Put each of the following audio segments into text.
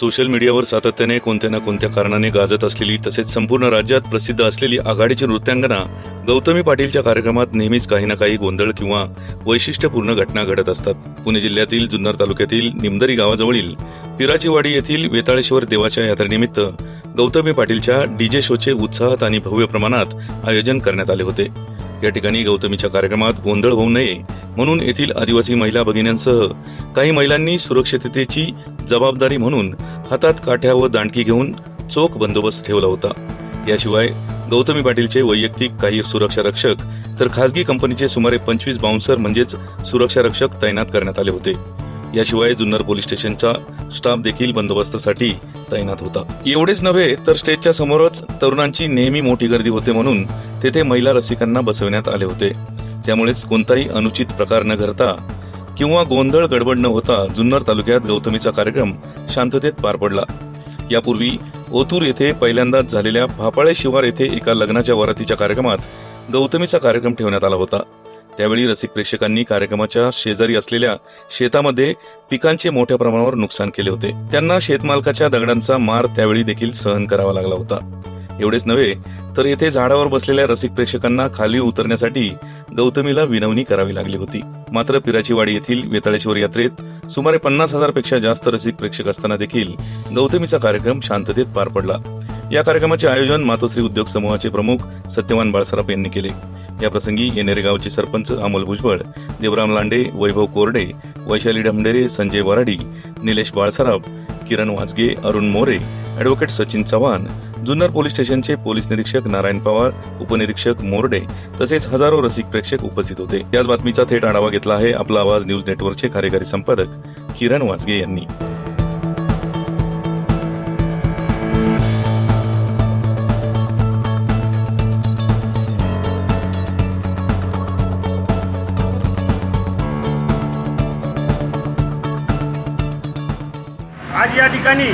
Social मीडियावर सातत्याने कोणत्या ना कोणत्या कारणाने गाजत असलेली तसेच संपूर्ण राज्यात प्रसिद्ध असलेली आघाडीची नृत्यांगना गौतमी पाटीलच्या कार्यक्रमात नेहमीच काही ना काही गोंधळ किंवा वैशिष्ट्यपूर्ण घटना घडत असतात. पुणे जिल्ह्यातील जुन्नर तालुक्यातील निमदरी गावाजवळील पिराचीवाडी येथील वेताळेश्वर देवाच्या यात्रेनिमित्त गौतमी पाटीलच्या डीजे शोचे उत्साहात आणि भव्य प्रमाणात आयोजन करण्यात आले होते. या ठिकाणी गौतमीच्या कार्यक्रमात गोंधळ होऊ नये म्हणून येथील आदिवासी महिला भगिन्यांसह काही महिलांनी सुरक्षिततेची जबाबदारी म्हणून हातात काठ्या व दांडकी घेऊन चोख बंदोबस्त ठेवला होता. याशिवाय गौतमी पाटीलचे वैयक्तिक काही सुरक्षा रक्षक तर खासगी कंपनीचे सुमारे पंचवीस बाउन्सर म्हणजेच सुरक्षा रक्षक तैनात करण्यात आले होते. याशिवाय जुन्नर पोलीस स्टेशनचा स्टाफ देखील बंदोबस्तासाठी तैनात होता. एवढेच नव्हे तर स्टेजच्या समोरच तरुणांची नेहमी मोठी गर्दी होते म्हणून तेथे महिला रसिकांना बसवण्यात आले होते. त्यामुळेच कोणताही अनुचित प्रकार न घडता किंवा गोंधळ गडबड न होता जुन्नर तालुक्यात गौतमीचा कार्यक्रम शांततेत पार पडला. यापूर्वी ओतूर येथे पहिल्यांदाच झालेल्या भापाळे शिवार येथे एका लग्नाच्या वरातीच्या कार्यक्रमात गौतमीचा कार्यक्रम ठेवण्यात आला होता. त्यावेळी रसिक प्रेक्षकांनी कार्यक्रमाच्या शेजारी असलेल्या शेतामध्ये पिकांचे मोठ्या प्रमाणावर नुकसान केले होते. त्यांना शेतमालकाच्या दगडांचा मार त्यावेळी देखील सहन करावा लागला होता. एवढेच नव्हे तर येथे झाडावर बसलेल्या रसिक प्रेक्षकांना खाली उतरण्यासाठी गौतमीला विनवणी करावी लागली होती. मात्र पिराचीवाडी येथील वेताळेश्वर यात्रेत सुमारे पन्नास हजारपेक्षा जास्त रसिक प्रेक्षक असताना देखील गौतमीचा कार्यक्रम शांततेत पार पडला. या कार्यक्रमाचे आयोजन मातोश्री उद्योग समूहाचे प्रमुख सत्यवान बाळसराफ यांनी केले. या प्रसंगी येणेरे गावचे सरपंच अमोल भुजबळ देवराम लांडे वैभव कोरडे वैशाली ढमडेरे संजय वराडी निलेश बाळसराफ किरण वाजगे अरुण मोरे ऍडव्होकेट सचिन चव्हाण जुन्नर पोलीस स्टेशनचे पोलीस निरीक्षक नारायण पवार उपनिरीक्षक मोरडे तसेच हजारो रसिक प्रेक्षक उपस्थित होते. याच बातमीचा थेट आढावा घेतला आहे आपला आवाज न्यूज नेटवर्कचे कार्यकारी संपादक किरण वाजगे यांनी. आज या ठिकाणी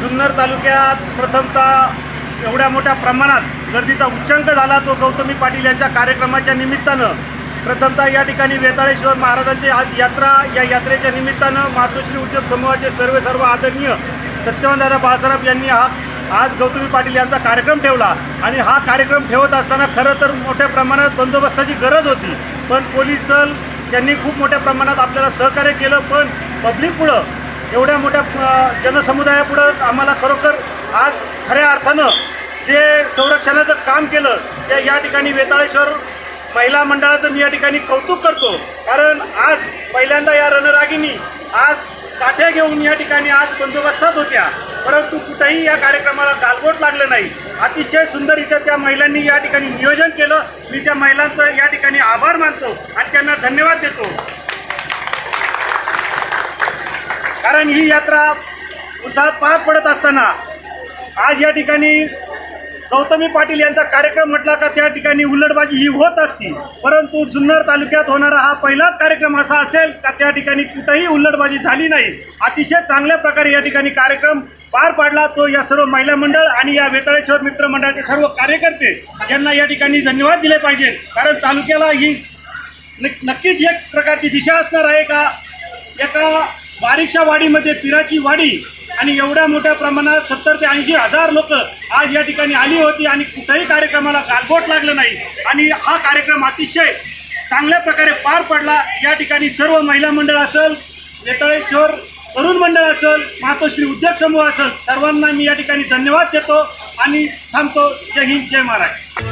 जुन्नर तालुक्यात प्रथमतः एवढ्या मोठ्या प्रमाणात गर्दीचा उच्चांक झाला तो गौतमी पाटील यांच्या कार्यक्रमाच्या निमित्तानं. प्रथमतः या ठिकाणी वेताळेश्वर महाराजांची आज यात्रा या यात्रेच्या निमित्तानं मातोश्री उद्योग समूहाचे सर्व सर्व आदरणीय सत्यवानदादा बाळासाहेब यांनी हा आज गौतमी पाटील यांचा कार्यक्रम ठेवला. आणि हा कार्यक्रम ठेवत असताना खरं तर मोठ्या प्रमाणात बंदोबस्ताची गरज होती. पण पोलीस दल यांनी खूप मोठ्या प्रमाणात आपल्याला सहकार्य केलं पण पब्लिक पुढं एवढ्या मोठ्या जनसमुदायापुढं आम्हाला खरोखर आज खऱ्या अर्थानं जे संरक्षणाचं काम केलं ते या ठिकाणी वेताळेश्वर महिला मंडळाचं मी या ठिकाणी कौतुक करतो. कारण आज पहिल्यांदा या रणरागिनी आज काठ्या घेऊन या ठिकाणी आज बंदोबस्तात होत्या. परंतु कुठेही या कार्यक्रमाला गालबोट लागलं नाही. अतिशय सुंदररित्या त्या महिलांनी या ठिकाणी नियोजन केलं. मी त्या महिलांचं या ठिकाणी आभार मानतो आणि त्यांना धन्यवाद देतो. कारण ही यात्रा उत्साहात पार पडत असताना आज या ठिकाणी गौतमी पाटील यांचा कार्यक्रम म्हटला का त्या ठिकाणी उलटबाजी ही होत असती. परंतु जुन्नर तालुक्यात होणारा हा पहिलाच कार्यक्रम असा असेल का त्या ठिकाणी कुठंही उलटबाजी झाली नाही. अतिशय चांगल्या प्रकारे या ठिकाणी कार्यक्रम पार पाडला तो या सर्व महिला मंडळ आणि या वेताळेश्वर मित्र मंडळाचे सर्व कार्यकर्ते यांना या ठिकाणी धन्यवाद दिले पाहिजे. कारण तालुक्याला ही नक्कीच एक प्रकारची दिशा असणार आहे का? एका बारीकशा वाडीमध्ये पिराची वाडी आणि एवढ्या मोठ्या प्रमाणात सत्तर ते ऐंशी हजार लोक आज या ठिकाणी आली होती आणि कुठेही कार्यक्रमाला गालबोट लागलं नाही. आणि हा कार्यक्रम अतिशय चांगल्या प्रकारे पार पडला. या ठिकाणी सर्व महिला मंडळ असेल नेतळेश्वर तरुण मंडळ असेल मातोश्री उद्योग समूह असेल सर्वांना मी या ठिकाणी धन्यवाद देतो आणि थांबतो. जय हिंद जय महाराष्ट्र.